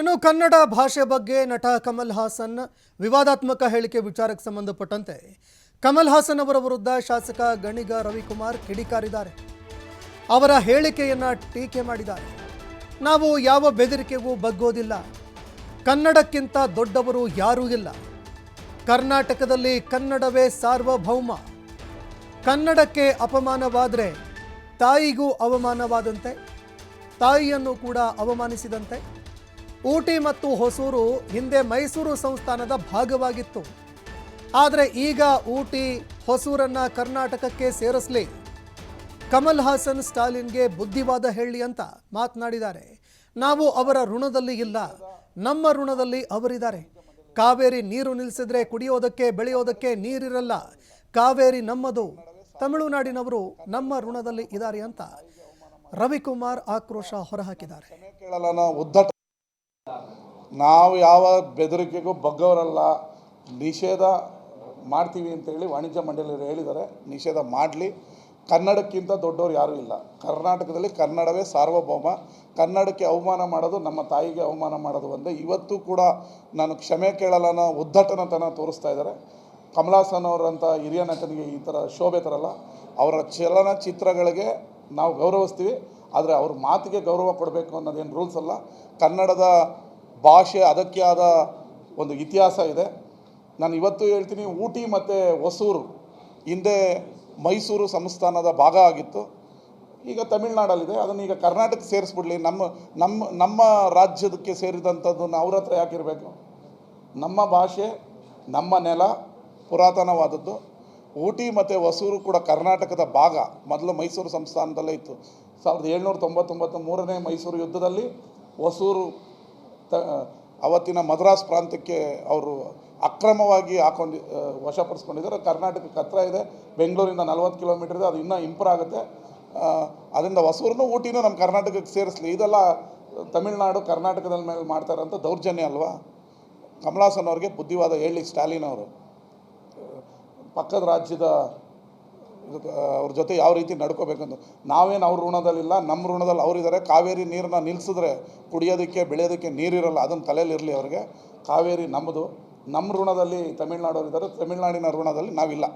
ಇನ್ನು ಕನ್ನಡ ಭಾಷೆ ಬಗ್ಗೆ ನಟ ಕಮಲ್ ಹಾಸನ್ ವಿವಾದಾತ್ಮಕ ಹೇಳಿಕೆ ವಿಚಾರಕ್ಕೆ ಸಂಬಂಧಪಟ್ಟಂತೆ ಕಮಲ್ ಹಾಸನ್ ಅವರ ವಿರುದ್ಧ ಶಾಸಕ ಗಣಿಗ ರವಿಕುಮಾರ್ ಕಿಡಿಕಾರಿದ್ದಾರೆ. ಅವರ ಹೇಳಿಕೆಯನ್ನು ಟೀಕೆ ಮಾಡಿದ್ದಾರೆ. ನಾವು ಯಾವ ಬೆದರಿಕೆಗೂ ಬಗ್ಗೋದಿಲ್ಲ. ಕನ್ನಡಕ್ಕಿಂತ ದೊಡ್ಡವರು ಯಾರೂ ಇಲ್ಲ. ಕರ್ನಾಟಕದಲ್ಲಿ ಕನ್ನಡವೇ ಸಾರ್ವಭೌಮ. ಕನ್ನಡಕ್ಕೆ ಅಪಮಾನವಾದರೆ ತಾಯಿಗೂ ಅವಮಾನವಾದಂತೆ, ತಾಯಿಯನ್ನು ಕೂಡ ಅವಮಾನಿಸಿದಂತೆ ಊಟಿ ಮತ್ತು ಹೊಸೂರು ಹಿಂದೆ ಮೈಸೂರು ಸಂಸ್ಥಾನದ ಭಾಗವಾಗಿತ್ತು. ಆದರೆ ಈಗ ಊಟಿ, ಹೊಸೂರನ್ನ ಕರ್ನಾಟಕಕ್ಕೆ ಸೇರಿಸಲಿ. ಕಮಲ್ ಹಾಸನ್ ಸ್ಟಾಲಿನ್ಗೆ ಬುದ್ಧಿವಾದ ಹೇಳಿ ಅಂತ ಮಾತನಾಡಿದ್ದಾರೆ. ನಾವು ಅವರ ಋಣದಲ್ಲಿ ಇಲ್ಲ. ನಮ್ಮ ಋಣದಲ್ಲಿ ಅವರಿದ್ದಾರೆ. ಕಾವೇರಿ ನೀರು ನಿಲ್ಲಿಸಿದ್ರೆ ಕುಡಿಯೋದಕ್ಕೆ, ಬೆಳೆಯೋದಕ್ಕೆ ನೀರಿರಲ್ಲ. ಕಾವೇರಿ ನಮ್ಮದು. ತಮಿಳುನಾಡಿನವರು ನಮ್ಮ ಋಣದಲ್ಲಿ ಇದ್ದಾರೆ ಅಂತ ರವಿಕುಮಾರ್ ಆಕ್ರೋಶ ಹೊರಹಾಕಿದ್ದಾರೆ. ನಾವು ಯಾವ ಬೆದರಿಕೆಗೂ ಬಗ್ಗವರಲ್ಲ, ನಿಷೇಧ ಮಾಡ್ತೀವಿ ಅಂತೇಳಿ ವಾಣಿಜ್ಯ ಮಂಡಳಿಯವರು ಹೇಳಿದ್ದಾರೆ. ನಿಷೇಧ ಮಾಡಲಿ. ಕನ್ನಡಕ್ಕಿಂತ ದೊಡ್ಡವರು ಯಾರೂ ಇಲ್ಲ. ಕರ್ನಾಟಕದಲ್ಲಿ ಕನ್ನಡವೇ ಸಾರ್ವಭೌಮ. ಕನ್ನಡಕ್ಕೆ ಅವಮಾನ ಮಾಡೋದು, ನಮ್ಮ ತಾಯಿಗೆ ಅವಮಾನ ಮಾಡೋದು ಒಂದೇ. ಇವತ್ತು ಕೂಡ ನಾನು ಕ್ಷಮೆ ಕೇಳಲ್ಲ ಅನ್ನೋ ಉದ್ದಟನತನ ತೋರಿಸ್ತಾ ಇದ್ದಾರೆ. ಕಮಲಾಸನ್ ಅವರಂಥ ಹಿರಿಯ ನಟನಿಗೆ ಈ ಥರ ಶೋಭೆ ತರಲ್ಲ. ಅವರ ಚಲನಚಿತ್ರಗಳಿಗೆ ನಾವು ಗೌರವಿಸ್ತೀವಿ. ಆದರೆ ಅವ್ರ ಮಾತಿಗೆ ಗೌರವ ಕೊಡಬೇಕು ಅನ್ನೋದೇನು ರೂಲ್ಸ್ ಅಲ್ಲ. ಕನ್ನಡದ ಭಾಷೆ ಅದಕ್ಕೆ ಆದ ಒಂದು ಇತಿಹಾಸ ಇದೆ. ನಾನು ಇವತ್ತು ಹೇಳ್ತೀನಿ ಊಟಿ ಮತ್ತು ಹೊಸೂರು. ಹಿಂದೆ ಮೈಸೂರು ಸಂಸ್ಥಾನದ ಭಾಗ ಆಗಿತ್ತು. ಈಗ ತಮಿಳ್ನಾಡಲ್ಲಿದೆ. ಅದನ್ನು ಈಗ ಕರ್ನಾಟಕ ಸೇರಿಸ್ಬಿಡ್ಲಿ. ನಮ್ಮ ನಮ್ಮ ನಮ್ಮ ರಾಜ್ಯದಕ್ಕೆ ಸೇರಿದಂಥದ್ದನ್ನು ಅವ್ರ ಹತ್ರ ಯಾಕಿರಬೇಕು? ನಮ್ಮ ಭಾಷೆ, ನಮ್ಮ ನೆಲ, ಪುರಾತನವಾದದ್ದು. ಊಟಿ ಮತ್ತು ಹೊಸೂರು ಕೂಡ ಕರ್ನಾಟಕದ ಭಾಗ. ಮೊದಲು ಮೈಸೂರು ಸಂಸ್ಥಾನದಲ್ಲೇ ಇತ್ತು. ಸಾವಿರದ ಏಳ್ನೂರ ತೊಂಬತ್ತೊಂಬತ್ತು ಮೂರನೇ ಮೈಸೂರು ಯುದ್ಧದಲ್ಲಿ ಹೊಸೂರು ತ, ಅವತ್ತಿನ ಮದ್ರಾಸ್ ಪ್ರಾಂತ್ಯಕ್ಕೆ ಅವರು ಅಕ್ರಮವಾಗಿ ಹಾಕೊಂಡು ವಶಪಡಿಸ್ಕೊಂಡಿದ್ದಾರೆ. ಕರ್ನಾಟಕಕ್ಕೆ ಹತ್ರ ಇದೆ. ಬೆಂಗಳೂರಿಂದ ನಲ್ವತ್ತು ಕಿಲೋಮೀಟರ್ ಇದೆ. ಅದು ಇನ್ನೂ ಇಂಪ್ರೂವ್ ಆಗುತ್ತೆ. ಅದರಿಂದ ಹೊಸೂರನ್ನು ಊಟಿನೂ ನಮ್ಮ ಕರ್ನಾಟಕಕ್ಕೆ ಸೇರಿಸಲಿ. ಇದೆಲ್ಲ ತಮಿಳ್ನಾಡು ಕರ್ನಾಟಕದ ಮೇಲೆ ಮಾಡ್ತಾರಂತ ದೌರ್ಜನ್ಯ ಅಲ್ವಾ? ಕಮಲಾಸನ್ ಅವ್ರಿಗೆ ಬುದ್ಧಿವಾದ ಹೇಳಿ ಸ್ಟಾಲಿನ್ ಅವರು. ಪಕ್ಕದ ರಾಜ್ಯದ ಅವ್ರ ಜೊತೆ ಯಾವ ರೀತಿ ನಡ್ಕೋಬೇಕಂತ ನಾವೇನು ಅವ್ರ ಋಣದಲ್ಲಿಲ್ಲ ನಮ್ಮ ಋಣದಲ್ಲಿ ಅವರಿದ್ದಾರೆ ಕಾವೇರಿ ನೀರನ್ನ ನಿಲ್ಲಿಸಿದ್ರೆ ಕುಡಿಯೋದಕ್ಕೆ, ಬೆಳೆಯೋದಕ್ಕೆ ನೀರಿರಲ್ಲ ಅದನ್ನು ತಲೆಯಲ್ಲಿರಲಿ ಅವ್ರಿಗೆ. ಕಾವೇರಿ ನಮ್ಮದು ನಮ್ಮ ಋಣದಲ್ಲಿ ತಮಿಳ್ನಾಡು ಅವರಿದ್ದಾರೆ ತಮಿಳ್ನಾಡಿನ ಋಣದಲ್ಲಿ ನಾವಿಲ್ಲ.